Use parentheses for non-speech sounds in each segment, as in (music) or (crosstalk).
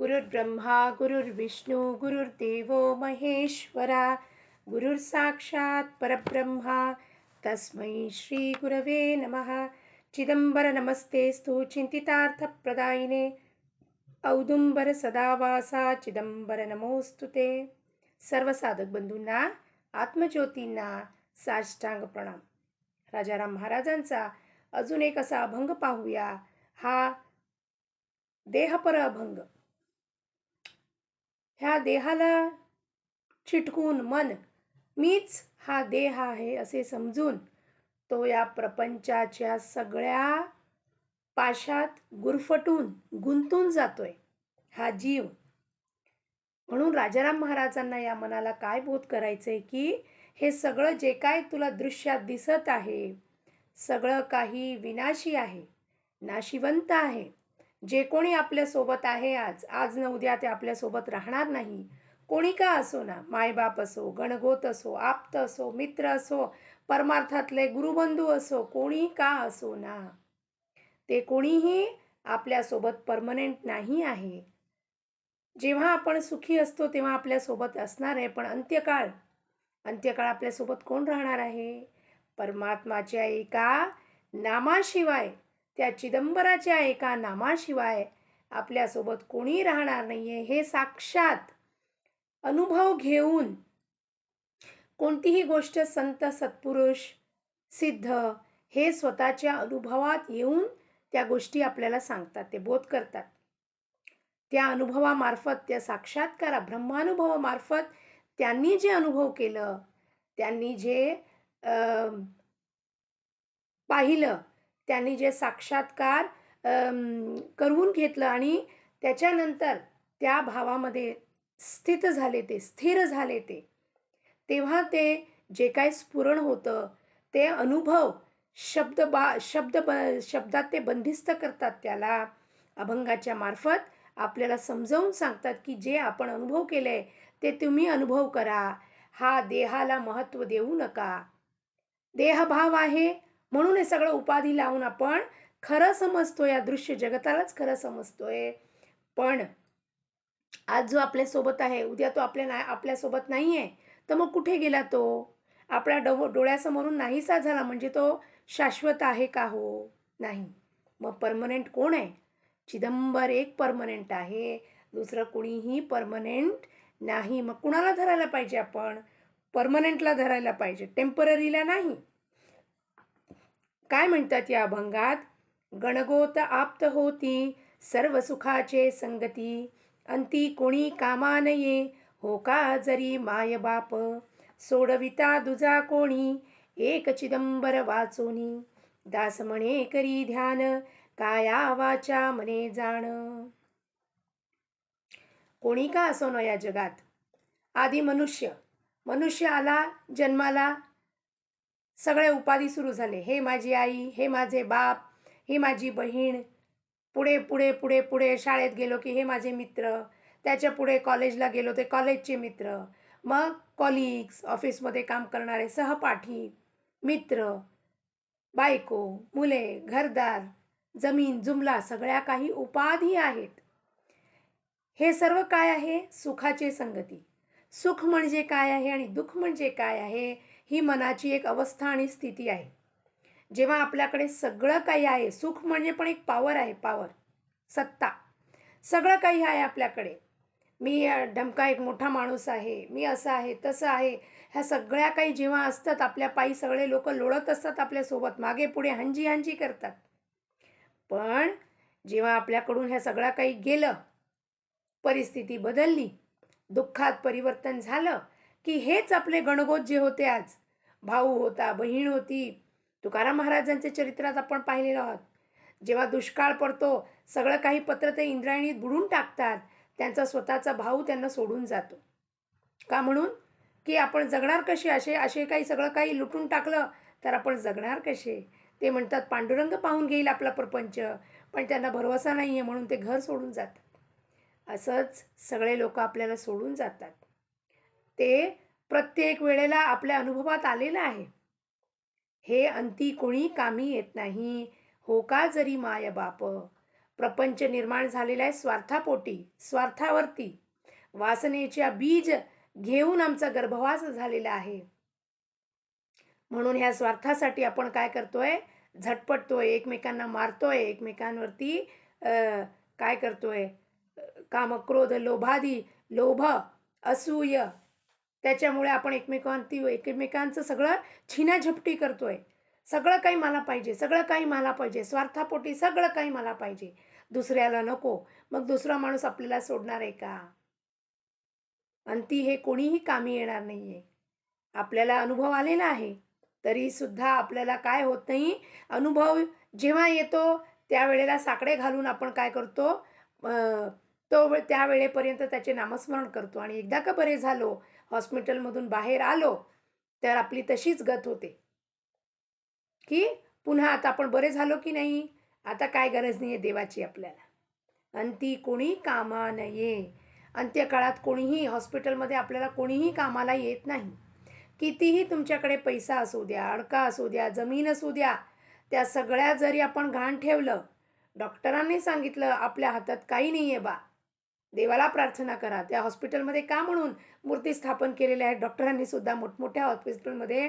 गुरुर्ब्रह्मा गुरुर्विष्णू गुरुर्देवो महेश्वरा गुरुर्साक्षात् परब्रह्मा. तस्मै श्रीगुरवे नमः. चिदंबरनमस्तेस्तु चिन्तितार्थप्रदायिने. औदुंबर सदावासा चिदंबर नमोस्तु ते. सर्व साधक बंधूंना आत्मज्योतींना साष्टांग प्रणाम. राजाराम महाराजांचा अजून एक असा अभंग पाहूया. हा देहपर अभंग. ह्या देहाला चिटकून मन मीच हा देह आहे असे समजून तो या प्रपंचाच्या सगळ्या पाशात गुरफटून गुंतून जातोय. हा जीव. म्हणून राजाराम महाराजांना या मनाला काय बोध करायचंय की हे सगळं जे काय तुला दृश्यात दिसत आहे सगळं काही विनाशी आहे नाशिवंत आहे. जे कोणी आपल्यासोबत आहे आज आज न उद्या ते आपल्यासोबत राहणार नाही. कोणी का असो ना मायबाप असो गणगोत असो आप्त असो मित्र असो परमार्थातले गुरुबंधू असो कोणी का असो ना ते कोणीही आपल्यासोबत परमनेंट नाही आहे. जेव्हा आपण सुखी असतो तेव्हा आपल्यासोबत असणार आहे पण अंत्यकाळ अंत्यकाळ आपल्यासोबत कोण राहणार आहे? परमात्माच्या एका नामाशिवाय त्या चिदंबराच्या एका नामाशिवाय आपल्यासोबत कोणी राहणार नाहीये हे साक्षात अनुभव घेऊन कोणतीही गोष्ट संत सत्पुरुष सिद्ध हे स्वतःच्या अनुभवात येऊन त्या गोष्टी आपल्याला सांगतात ते बोध करतात. त्या अनुभवामार्फत त्या साक्षात्कारा ब्रह्मानुभवामार्फत त्यांनी जे अनुभव केलं त्यांनी जे पाहिलं त्यांनी जे साक्षात्कार करून घेतलं आणि त्याच्यानंतर त्या भावामध्ये स्थित झाले ते स्थिर झाले ते. तेव्हा ते जे काय स्फुरण होतं ते अनुभव शब्द बा शब्द ब शब्दात ते बंदिस्त करतात त्याला अभंगाच्या मार्फत. आपल्याला समजावून सांगतात की जे आपण अनुभव केले ते तुम्ही अनुभव करा. हा देहाला महत्त्व देऊ नका. देहभाव आहे म्हणून हे सगळं उपाधी लावून आपण खरं समजतो या दृश्य जगतालाच खरं समजतोय. पण आज जो आपल्यासोबत आहे उद्या तो आपल्या ना आपल्यासोबत नाही आहे तर मग कुठे गेला तो? आपल्या डो डोळ्यासमोरून नाहीसा झाला म्हणजे तो शाश्वत आहे का हो? नाही. मग परमनंट कोण आहे? चिदंबर एक परमनंट आहे दुसरं कुणीही परमनंट नाही. मग कुणाला धरायला पाहिजे आपण? परमनंटला धरायला पाहिजे. टेम्पररीला नाही. काय म्हणतात या अभंगात? गणगोत आप्त होती सर्व सुखाचे संगती. अंती कोणी कामा नये हो का जरी माय बाप? सोडविता दुजा कोणी एक चिदंबर वाचोनी. दास म्हणे करी ध्यान काया वाचा मने जाण. कोणी का असो ना या जगात? आधी मनुष्य मनुष्य आला जन्माला सगळे उपाधी सुरू झाले. हे माझी आई हे माझे बाप ही माझी बहीण पुढे पुढे पुढे पुढे शाळेत गेलो की हे माझे मित्र त्याच्या पुढे कॉलेजला गेलो ते कॉलेजचे मित्र मग कॉलिग्स ऑफिसमध्ये काम करणारे सहपाठी मित्र बायको मुले घरदार जमीन जुमला सगळ्या काही उपाधी आहेत. हे सर्व काय आहे? सुखाचे संगती. सुख म्हणजे काय आहे आणि दुःख म्हणजे काय आहे? ही मनाची एक अवस्था आणि स्थिती आहे. जेव्हा आपल्याकडे सगळं काही आहे सुख म्हणजे पण एक पावर आहे पावर सत्ता. सगळं काही आहे आपल्याकडे. मी ढमका एक मोठा माणूस आहे मी असं आहे तसं आहे. ह्या सगळ्या काही जेव्हा असतात आपल्या पायी सगळे लोक लोळत असतात आपल्यासोबत मागे पुढे हंजी हंजी करतात. पण जेव्हा आपल्याकडून ह्या सगळ्या काही गेलं परिस्थिती बदलली दुःखात परिवर्तन झालं की हेच आपले गणगोत जे होते आज भाऊ होता बहीण होती. तुकाराम महाराजांच्या चरित्रात आपण पाहिलेलो आहोत. जेव्हा दुष्काळ पडतो सगळं काही पत्र ते इंद्रायणीत बुडून टाकतात. त्यांचा स्वतःचा भाऊ त्यांना सोडून जातो. का म्हणून? की आपण जगणार कसे? असे असे काही सगळं काही लुटून टाकलं तर आपण जगणार कसे? ते म्हणतात पांडुरंग पाहून घेईल आपला प्रपंच पण त्यांना भरवसा नाही आहे म्हणून ते घर सोडून जातात. असंच सगळे लोक आपल्याला सोडून जातात. ते प्रत्येक वेळेला आपल्या अनुभवात आलेलं आहे. हे अंती कोणी कामी येत नाही. हो का जरी माय बाप? प्रपंच निर्माण झालेला आहे स्वार्थापोटी स्वार्थावरती. वासनेच्या बीज घेऊन आमचा गर्भवास झालेला आहे. म्हणून ह्या स्वार्थासाठी आपण काय करतोय? झटपटतोय एकमेकांना मारतोय एकमेकांवरती काय करतोय? कामक्रोध लोभादी लोभ असूय. त्याच्यामुळे आपण एकमेकांती एकमेकांचं सगळं छिनाझपटी करतोय. सगळं काही मला पाहिजे सगळं काही मला पाहिजे स्वार्थापोटी सगळं काही मला पाहिजे. दुसऱ्याला नको मग दुसरा माणूस आपल्याला सोडणार आहे का? अंती हे कोणीही कामी येणार नाहीये. आपल्याला अनुभव आलेला आहे तरी सुद्धा आपल्याला काय होत नाही? अनुभव जेव्हा येतो त्यावेळेला साकडे घालून आपण काय करतो? तो त्यावेळेपर्यंत त्याचे नामस्मरण करतो. आणि एकदा का बरे झालो हॉस्पिटलमधून बाहेर आलो तर आपली तशीच गत होते. की पुन्हा आता आपण बरे झालो की नाही? आता काय गरज नाही आहे देवाची आपल्याला. अंती कोणी कामा नये. अंत्यकाळात कोणीही हॉस्पिटलमध्ये आपल्याला कोणीही कामाला येत नाही. कितीही तुमच्याकडे पैसा असू द्या अडका असू द्या जमीन असू द्या त्या सगळ्या जरी आपण घाण ठेवलं डॉक्टरांनी सांगितलं आपल्या हातात काही नाही आहे बा. देवाला प्रार्थना करा. त्या हॉस्पिटलमध्ये का म्हणून मूर्ती स्थापन केलेल्या आहेत? डॉक्टरांनी सुद्धा मोठमोठ्या हॉस्पिटलमध्ये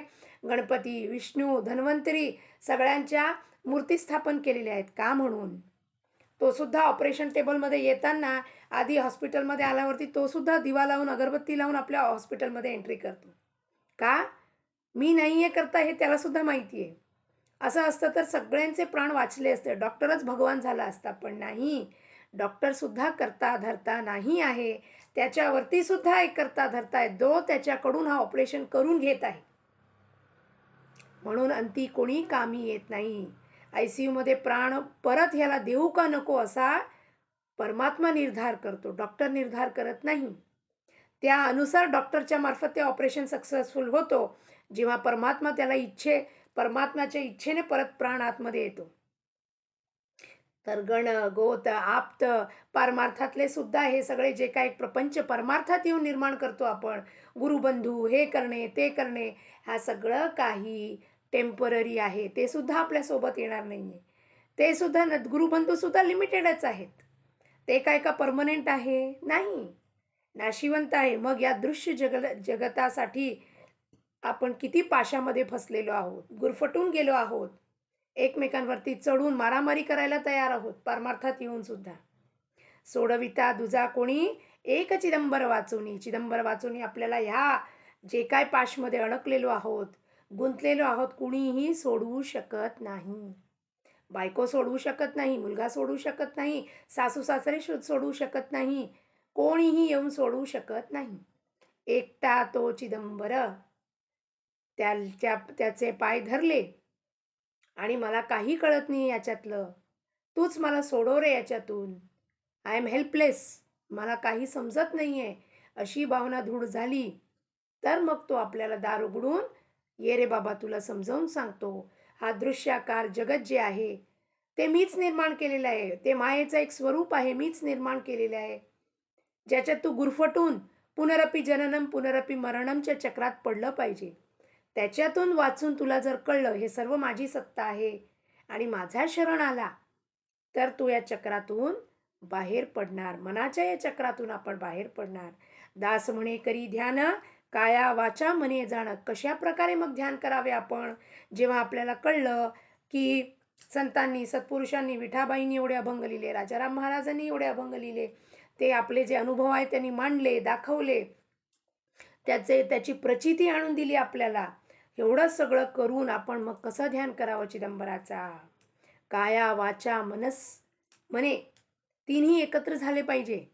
गणपती विष्णू धन्वंतरी सगळ्यांच्या मूर्ती स्थापन केलेल्या आहेत. का म्हणून? तो सुद्धा ऑपरेशन टेबलमध्ये येताना आधी हॉस्पिटलमध्ये आल्यावरती तो सुद्धा दिवा लावून अगरबत्ती लावून आपल्या हॉस्पिटलमध्ये एंट्री करतो. का? मी नाही आहे करता हे त्यालासुद्धा माहिती आहे असं असतं तर सगळ्यांचे प्राण वाचले असते. डॉक्टरच भगवान झाला असता. पण नाही. डॉक्टरसुद्धा करता धरता नाही आहे. त्याच्यावरतीसुद्धा एक करता धरता आहे. दो त्याच्याकडून हा ऑपरेशन करून घेत आहे. म्हणून अंती कोणी कामी येत नाही. आय सी यूमध्ये प्राण परत ह्याला देऊ का नको असा परमात्मा निर्धार करतो. डॉक्टर निर्धार करत नाही. त्यानुसार डॉक्टरच्या मार्फत ते ऑपरेशन सक्सेसफुल होतो. जेव्हा परमात्मा त्याला इच्छे परमात्म्याच्या इच्छेने परत प्राण आतमध्ये येतो. तर गण गोत आप्त पारमार्थातले सुद्धा हे सगळे जे काय प्रपंच परमार्थात येऊन निर्माण करतो आपण गुरुबंधू हे करणे ते करणे हा सगळं काही टेंपररी आहे. ते सुद्धा आपल्यासोबत येणार नाही आहे ते सुद्धा न गुरुबंधू सुद्धा लिमिटेडच आहेत. ते काय का परमनंट आहे? नाही. नाशिवंत आहे. मग या दृश्य जग जगतासाठी आपण किती पाशामध्ये फसलेलो आहोत? गुरफटून गेलो आहोत. एकमेकांवरती चढून मारामारी करायला तयार आहोत. परमार्थात येऊन सुद्धा. सोडविता दुजा कोणी? एक चिदंबर वाचूनी. चिदंबर वाचूनी आपल्याला ह्या जे काय पाशमध्ये अडकलेलो आहोत गुंतलेलो आहोत कुणीही सोडवू शकत नाही. बायको सोडवू शकत नाही मुलगा सोडवू शकत नाही सासू सासरे सोडवू शकत नाही कोणीही येऊन सोडवू शकत नाही. एकटा तो चिदंबर. त्याच्या त्याचे पाय धरले आणि मला काही कळत नाही याच्यातलं. तूच मला सोडव रे याच्यातून. आय एम हेल्पलेस मला काही समजत नाही आहे अशी भावना धूड झाली. तर मग तो आपल्याला दार उघडून ये रे बाबा तुला समजावून सांगतो. हा दृश्याकार जगत जे आहे ते मीच निर्माण केलेलं आहे. ते मायेचं एक स्वरूप आहे मीच निर्माण केलेलं आहे. ज्याच्यात तू गुरफटून पुनरपी जननम पुनरपी मरणमच्या चक्रात पडलं पाहिजे. त्याच्यातून वाचून तुला जर कळलं हे सर्व माझी सत्ता आहे आणि माझा शरण आला तर तू या चक्रातून बाहेर पडणार. मनाच्या या चक्रातून आपण बाहेर पडणार. दास म्हणे करी ध्यान काया वाचा मने जाणं. कशा प्रकारे मग ध्यान करावे आपण? जेव्हा आपल्याला कळलं की संतांनी सत्पुरुषांनी विठाबाईंनी एवढे अभंग लिहिले राजाराम महाराजांनी एवढे अभंग लिहिले ते आपले जे अनुभव आहे त्यांनी मांडले दाखवले त्याचे त्याची प्रचिती आणून दिली आपल्याला. एवढं सगळं करून आपण मग कसं ध्यान करावं चिदंबराचा? काया वाचा मनस मने तिन्ही एकत्र झाले पाहिजे.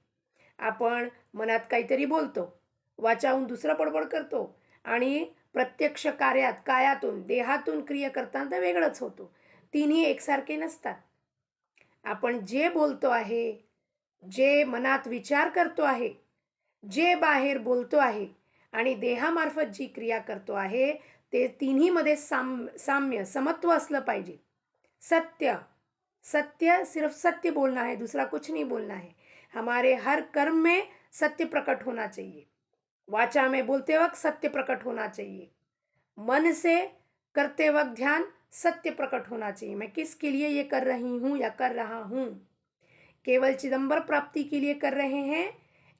आपण मनात काहीतरी बोलतो वाचाहून दुसरं बडबड करतो आणि प्रत्यक्ष कार्यात कायातून देहातून क्रिया करताना तर वेगळंच होतो. तिन्ही एकसारखे नसतात. आपण जे बोलतो आहे जे मनात विचार करतो आहे जे बाहेर बोलतो आहे आणि देहामार्फत जी क्रिया करतो आहे, ते तिन्हीमध्ये साम, साम्य, समत्व असलं पाहिजे. सत्य. सत्य सिर्फ़ सत्य बोलना है दूसरा कुछ नहीं बोलना है हमारे हर कर्म में सत्य प्रकट होना चाहिए. वाचा में बोलते वक्त सत्य प्रकट होना चाहिए. मन से करते वक्त ध्यान सत्य प्रकट होना चाहिए। मैं किसके लिए ये कर रही हूँ या कर रहा हूँ? केवल चिदंबर प्राप्ति के लिए कर रहे हैं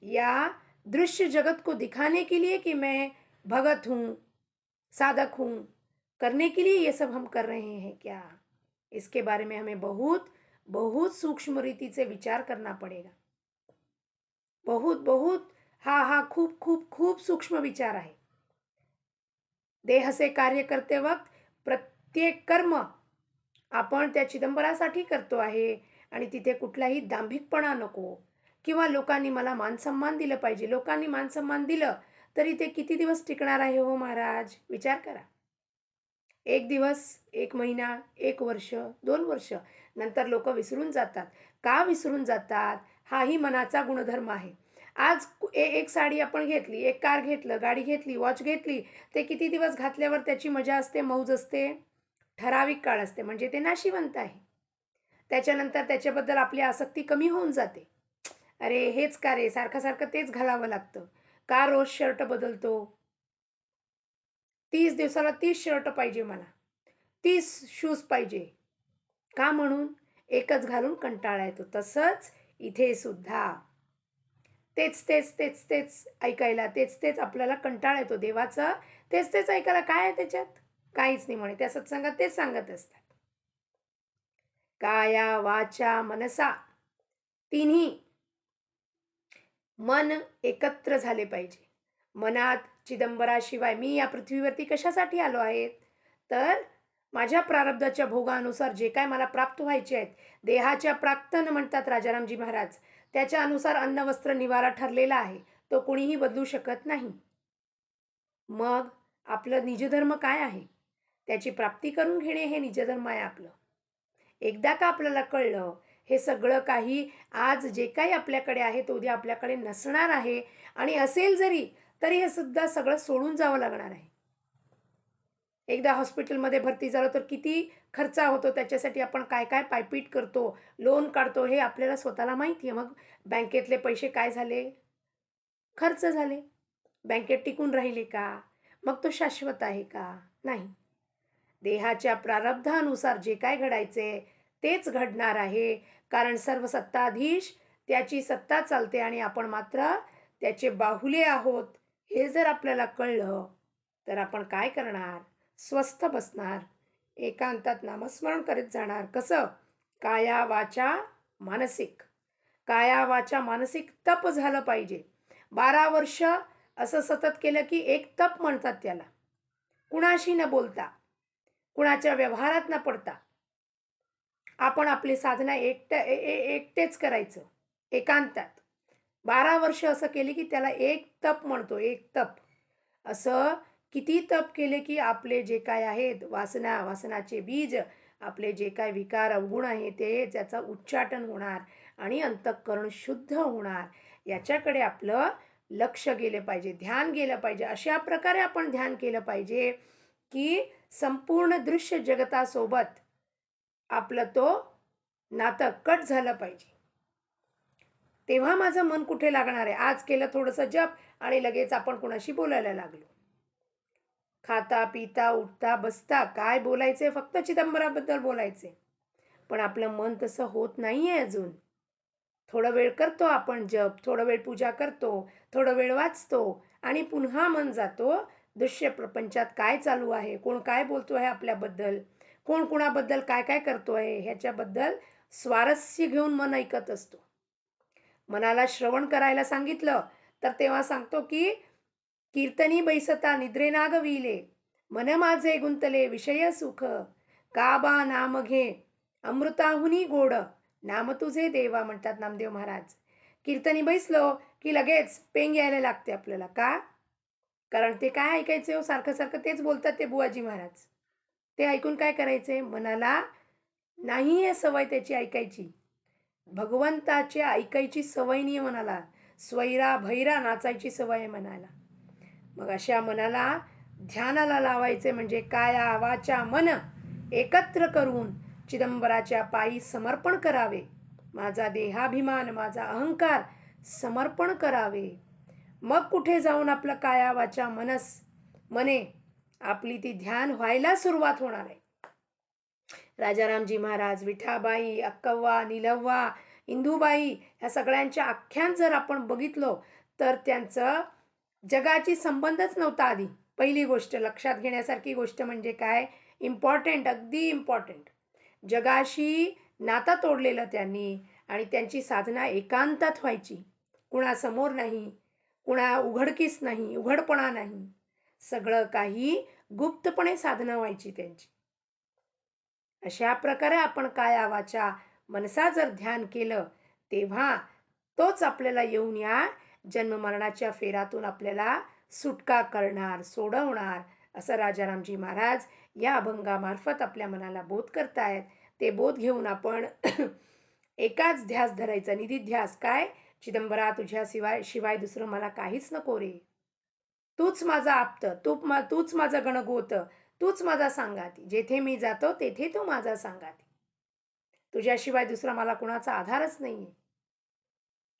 या दृश्य जगत को दिखाने के लिए कि मैं भगत हूँ साधक हूँ करने के लिए ये सब हम कर रहे हैं क्या? इसके बारे में हमें बहुत बहुत सूक्ष्म रीति से विचार करना पड़ेगा। बहुत बहुत हा हा खूप खूप खूप सूक्ष्म विचार आहे। देह से कार्य करते वक्त प्रत्येक कर्म आपण त्या चिदंबरासाठी करतो आहे आणि तिथे कुठलाही दांभिकपणा नको. किंवा लोकांनी मला मानसन्मान दिलं पाहिजे. लोकांनी मानसन्मान दिलं तरी ते किती दिवस टिकणार आहे हो महाराज? विचार करा. एक दिवस एक महिना एक वर्ष दोन वर्ष नंतर लोक विसरून जातात. का विसरून जातात? हाही मनाचा गुणधर्म आहे. आज ए एक साडी आपण घेतली एक कार घेतलं गाडी घेतली वॉच घेतली ते किती दिवस घातल्यावर त्याची मजा असते मौज असते? ठराविक काळ असते. म्हणजे ते नाशिवंत आहे. त्याच्यानंतर त्याच्याबद्दल आपली आसक्ती कमी होऊन जाते. अरे हेच का रे? सारखं सारखं तेच घालावं लागतं. का रोज शर्ट बदलतो? तीस दिवसाला तीस शर्ट पाहिजे मला. तीस शूज पाहिजे. का म्हणून? एकच घालून कंटाळा येतो. तसंच इथे सुद्धा. तेच तेच तेच तेच ऐकायला तेच तेच आपल्याला कंटाळा येतो देवाचं. तेच तेच ऐकायला काय आहे त्याच्यात? काहीच नाही म्हणे. त्या सत्संगात तेच सांगत असतात. काया वाचा मनसा. तिन्ही मन एकत्र झाले पाहिजे. मनात चिदंबराशिवाय मी या पृथ्वीवरती कशासाठी आलो आहे? तर माझ्या प्रारब्धाच्या भोगानुसार जे काय मला प्राप्त व्हायचे आहेत देहाच्या प्राक्तन म्हणतात राजारामजी महाराज. त्याच्या अनुसार अन्न वस्त्र निवारा ठरलेला आहे. तो कोणीही बदलू शकत नाही. मग आपलं निजधर्म काय आहे? त्याची प्राप्ती करून घेणे हे निजधर्म आहे आपलं. एकदा का आपल्याला कळलं हे सगळं काही आज जे काही आपल्याकडे आहे तो उद्या आपल्याकडे नसणार आहे. आणि असेल जरी तरी हे सुद्धा सगळं सोडून जावं लागणार आहे. एकदा हॉस्पिटलमध्ये भरती झालो तर किती खर्च होतो त्याच्यासाठी आपण काय काय पायपीट करतो लोन काढतो हे आपल्याला स्वतःला माहिती आहे. मग बँकेतले पैसे काय झाले? खर्च झाले. बँकेत टिकून राहिले का? मग तो शाश्वत आहे का? नाही. देहाच्या प्रारब्धानुसार जे काय घडायचे तेच घडणार आहे. कारण सर्व सत्ताधीश त्याची सत्ता चालते आणि आपण मात्र त्याचे बाहुले आहोत हे जर आपल्याला कळलं तर आपण काय करणार? स्वस्थ बसणार. एकांतात नामस्मरण करीत जाणार. कसं? काया वाचा मानसिक. काया वाचा मानसिक तप झालं पाहिजे. बारा वर्ष असं सतत केलं की एक तप म्हणतात त्याला. कुणाशी न बोलता. कुणाच्या व्यवहारात न पडता. आपण आपली साधना एकट्या ए- ए- एकटेच करायचं. एकांतात. बारा वर्ष असं केले की त्याला एक तप म्हणतो एक तप. असं किती तप केले की आपले जे काय आहेत वासना वासनाचे बीज आपले जे काय विकार अवगुण आहे ते त्याचं उच्चाटन होणार आणि अंतःकरण शुद्ध होणार. याच्याकडे आपलं लक्ष गेलं पाहिजे ध्यान गेलं पाहिजे. अशा प्रकारे आपण ध्यान केलं पाहिजे की संपूर्ण दृश्य जगतासोबत आपलं तो नातं कट झालं पाहिजे. तेव्हा माझं मन कुठे लागणार आहे? आज केलं थोडंसं जप आणि लगेच आपण कोणाशी बोलायला लागलो. खाता पिता उठता बसता काय बोलायचे? फक्त चिदंबराबद्दल बोलायचे. पण आपलं मन तसं होत नाही आहे अजून. थोडं वेळ करतो आपण जप थोडं वेळ पूजा करतो थोडं वेळ वाचतो आणि पुन्हा मन जातो दृश्य प्रपंचात काय चालू आहे? कोण काय बोलतो आहे आपल्याबद्दल? कोण कुणाबद्दल काय काय करतो आहे ह्याच्याबद्दल स्वारस्य घेऊन मन ऐकत असतो. मनाला श्रवण करायला सांगितलं तर तेव्हा सांगतो की कीर्तनी बैसता निद्रे नागविले मन माझे गुंतले विषय सुख काबा नाम घे अमृताहुनी गोड नाम तुझे देवा म्हणतात नामदेव महाराज. कीर्तनी बैसलो की लगेच पेंग यायला लागते आपल्याला. का? कारण ते काय ऐकायचे हो? सारखं सारखं तेच बोलतात ते बुवाजी महाराज. ते ऐकून काय करायचे? मनाला नाही आहे सवय त्याची ऐकायची. भगवंताची ऐकायची सवय नाही आहे मनाला. स्वैरा भैरा नाचायची सवय आहे मनाला. मग अशा मनाला ध्यानाला लावायचे म्हणजे काया वाचा मन एकत्र करून चिदंबराच्या पायी समर्पण करावे. माझा देहाभिमान माझा अहंकार समर्पण करावे. मग कुठे जाऊन आपलं काया वाचा मनस मने आपली ती ध्यान व्हायला सुरुवात होणार आहे. राजारामजी महाराज विठाबाई अक्कव्वा निलव्वा इंदूबाई ह्या सगळ्यांच्या आख्यान जर आपण बघितलो तर त्यांचं जगाची संबंधच नव्हता आधी. पहिली गोष्ट लक्षात घेण्यासारखी गोष्ट म्हणजे काय? इम्पॉर्टंट अगदी इम्पॉर्टंट जगाशी नातं तोडलेलं त्यांनी आणि त्यांची साधना एकांतात व्हायची. कुणासमोर नाही कुणा उघडकीस नाही उघडपणा नाही. सगळं काही गुप्तपणे साधना व्हायची त्यांची. अशा प्रकारे आपण कायावाच्या मनसा जर ध्यान केलं तेव्हा तोच आपल्याला येऊन या जन्ममरणाच्या फेरातून आपल्याला सुटका करणार सोडवणार असं राजारामजी महाराज या अभंगामार्फत आपल्या मनाला बोध करतायत. ते बोध घेऊन आपण (clears throat) एकाच ध्यास धरायचा. निधी ध्यास काय? चिदंबरा तुझ्या शिवाय शिवाय दुसरं मला काहीच नको रे. तूच माझा आप्त तू मा तूच माझं गणगोत तूच माझा सांगाती. जेथे मी जातो तेथे तू माझा सांगाती. तुझ्याशिवाय दुसरा मला कुणाचा आधारच नाहीये.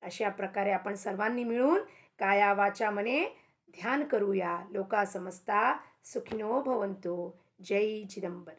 अशा प्रकारे आपण सर्वांनी मिळून काया वाचा मने ध्यान करूया. लोका समजता सुखिनो भवंतो जय चिदंबर